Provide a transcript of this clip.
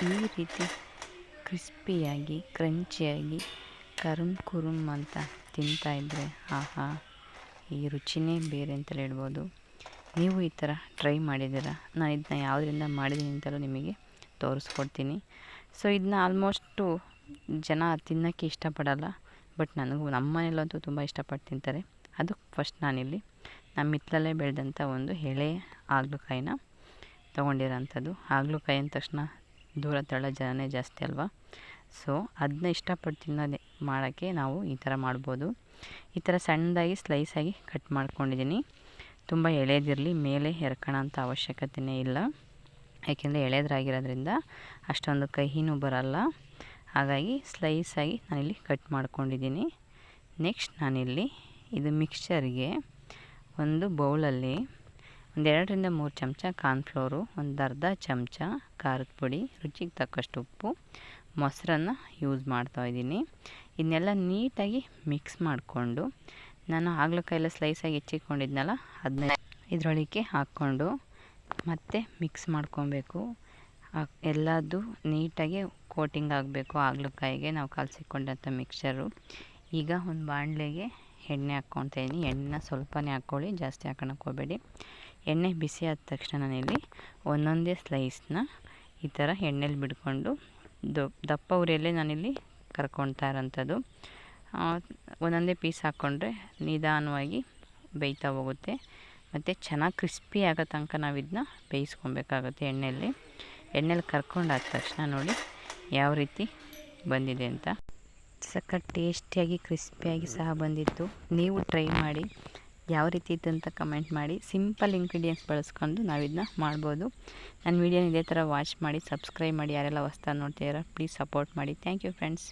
ಈ ರೀತಿ ಕ್ರಿಸ್ಪಿಯಾಗಿ, ಕ್ರಂಚಿಯಾಗಿ ಕರುಮ್ ಕುರುಮ್ ಅಂತ ತಿಂತಾಯಿದ್ರೆ ಆಹಾ, ಈ ರುಚಿನೇ ಬೇರೆ ಅಂತಲೇ ಹೇಳ್ಬೋದು. ನೀವು ಈ ಥರ ಟ್ರೈ ಮಾಡಿದ್ದೀರಾ? ನಾನು ಇದನ್ನ ಯಾವುದರಿಂದ ಮಾಡಿದ್ದೀನಿ ಅಂತಲೂ ನಿಮಗೆ ತೋರಿಸ್ಕೊಡ್ತೀನಿ. ಸೊ, ಇದನ್ನ ಆಲ್ಮೋಸ್ಟು ಜನ ತಿನ್ನೋಕ್ಕೆ ಇಷ್ಟಪಡಲ್ಲ, ಬಟ್ ನನಗೂ ನಮ್ಮ ಮನೇಲಂತೂ ತುಂಬ ಇಷ್ಟಪಟ್ಟು ತಿಂತಾರೆ. ಅದು ಫಸ್ಟ್ ನಾನಿಲ್ಲಿ. ನಮ್ಮ ಹಿತ್ತಲಲ್ಲೇ ಬೆಳೆದಂಥ ಒಂದು ಎಳೆ ಹಾಗಲಕಾಯಿನ ತೊಗೊಂಡಿರೋಂಥದ್ದು. ಹಾಗಲಕಾಯಿ ಅಂದ ತಕ್ಷಣ ದೂರ ತಳ್ಳೋ ಜನನೇ ಜಾಸ್ತಿ ಅಲ್ವಾ? ಸೊ ಅದನ್ನ ಇಷ್ಟಪಟ್ಟು ತಿನ್ನೋದೇ ಮಾಡೋಕ್ಕೆ ನಾವು ಈ ಥರ ಮಾಡ್ಬೋದು. ಈ ಥರ ಸಣ್ಣದಾಗಿ ಸ್ಲೈಸಾಗಿ ಕಟ್ ಮಾಡ್ಕೊಂಡಿದ್ದೀನಿ. ತುಂಬ ಎಳೆದಿರಲಿ, ಮೇಲೆ ಎರ್ಕೋಣ ಅಂತ ಅವಶ್ಯಕತೆಯೇ ಇಲ್ಲ. ಯಾಕೆಂದರೆ ಎಳೆದ್ರಾಗಿರೋದ್ರಿಂದ ಅಷ್ಟೊಂದು ಕಹಿನೂ ಬರಲ್ಲ. ಹಾಗಾಗಿ ಸ್ಲೈಸಾಗಿ ನಾನಿಲ್ಲಿ ಕಟ್ ಮಾಡ್ಕೊಂಡಿದ್ದೀನಿ. ನೆಕ್ಸ್ಟ್ ನಾನಿಲ್ಲಿ ಇದು ಮಿಕ್ಸ್ಚರ್ಗೆ ಒಂದು ಬೌಲಲ್ಲಿ ಒಂದು ಎರಡರಿಂದ ಮೂರು ಚಮಚ ಕಾರ್ನ್ಫ್ಲೋರು, ಒಂದು ಅರ್ಧ ಚಮಚ ಖಾರದ ಪುಡಿ, ರುಚಿಗೆ ತಕ್ಕಷ್ಟು ಉಪ್ಪು, ಮೊಸರನ್ನು ಯೂಸ್ ಮಾಡ್ತಾಯಿದ್ದೀನಿ ಇದನ್ನೆಲ್ಲ ನೀಟಾಗಿ ಮಿಕ್ಸ್ ಮಾಡಿಕೊಂಡು, ನಾನು ಹಾಗಲಕಾಯೆಲ್ಲ ಸ್ಲೈಸಾಗಿ ಹೆಚ್ಚಿಕೊಂಡಿದ್ನಲ್ಲ ಅದನ್ನ ಇದರೊಳಗೆ ಹಾಕ್ಕೊಂಡು ಮತ್ತೆ ಮಿಕ್ಸ್ ಮಾಡ್ಕೊಬೇಕು. ಎಲ್ಲದು ನೀಟಾಗಿ ಕೋಟಿಂಗ್ ಆಗಬೇಕು ಹಾಗಲಕಾಯಿಗೆ ನಾವು ಕಲಸಿಕೊಂಡಂಥ ಮಿಕ್ಸರು ಈಗ ಒಂದು ಬಾಣಲೆಗೆ ಎಣ್ಣೆ ಹಾಕ್ಕೊತಾ ಇದ್ದೀನಿ ಎಣ್ಣೆನ ಸ್ವಲ್ಪನೇ ಹಾಕ್ಕೊಳ್ಳಿ, ಜಾಸ್ತಿ ಹಾಕೋಣಕ್ಕೆ ಹೋಗಬೇಡಿ. ಎಣ್ಣೆ ಬಿಸಿ ಆದ ತಕ್ಷಣ ನಾನಿಲ್ಲಿ ಒಂದೊಂದೇ ಸ್ಲೈಸ್ನ ಈ ಥರ ಎಣ್ಣೆಲಿ ಬಿಡ್ಕೊಂಡು ದಪ್ಪ ಉರಿಯಲ್ಲೇ ನಾನಿಲ್ಲಿ ಕರ್ಕೊಳ್ತಾ ಇರೋಂಥದ್ದು. ಒಂದೊಂದೇ ಪೀಸ್ ಹಾಕ್ಕೊಂಡ್ರೆ ನಿಧಾನವಾಗಿ ಬೇಯ್ತಾ ಹೋಗುತ್ತೆ. ಮತ್ತು ಚೆನ್ನಾಗಿ ಕ್ರಿಸ್ಪಿ ಆಗೋ ತನಕ ನಾವು ಇದನ್ನ ಬೇಯಿಸ್ಕೊಬೇಕಾಗುತ್ತೆ ಎಣ್ಣೆಯಲ್ಲಿ ಎಣ್ಣೆಲಿ ಕರ್ಕೊಂಡಾದ ತಕ್ಷಣ ನೋಡಿ ಯಾವ ರೀತಿ ಬಂದಿದೆ ಅಂತ. ಸಖತ್ ಟೇಸ್ಟಿಯಾಗಿ ಕ್ರಿಸ್ಪಿಯಾಗಿ ಸಹ ಬಂದಿತ್ತು. ನೀವು ಟ್ರೈ ಮಾಡಿ. ಯಾವ ರೀತಿ ಇತ್ತು ಅಂತ ಕಮೆಂಟ್ ಮಾಡಿ. ಸಿಂಪಲ್ ಇಂಗ್ರೀಡಿಯೆಂಟ್ಸ್ ಬಳಸ್ಕೊಂಡು ನಾವು ಇದನ್ನ ಮಾಡ್ಬೋದು. ನನ್ನ ವೀಡಿಯೋನ ಇದೇ ಥರ ವಾಚ್ ಮಾಡಿ ಸಬ್ಸ್ಕ್ರೈಬ್ ಮಾಡಿ, ಯಾರೆಲ್ಲ ಹೊಸ್ತಾ ನೋಡ್ತಿದ್ದೀರಾ ಪ್ಲೀಸ್ ಸಪೋರ್ಟ್ ಮಾಡಿ. Thank you friends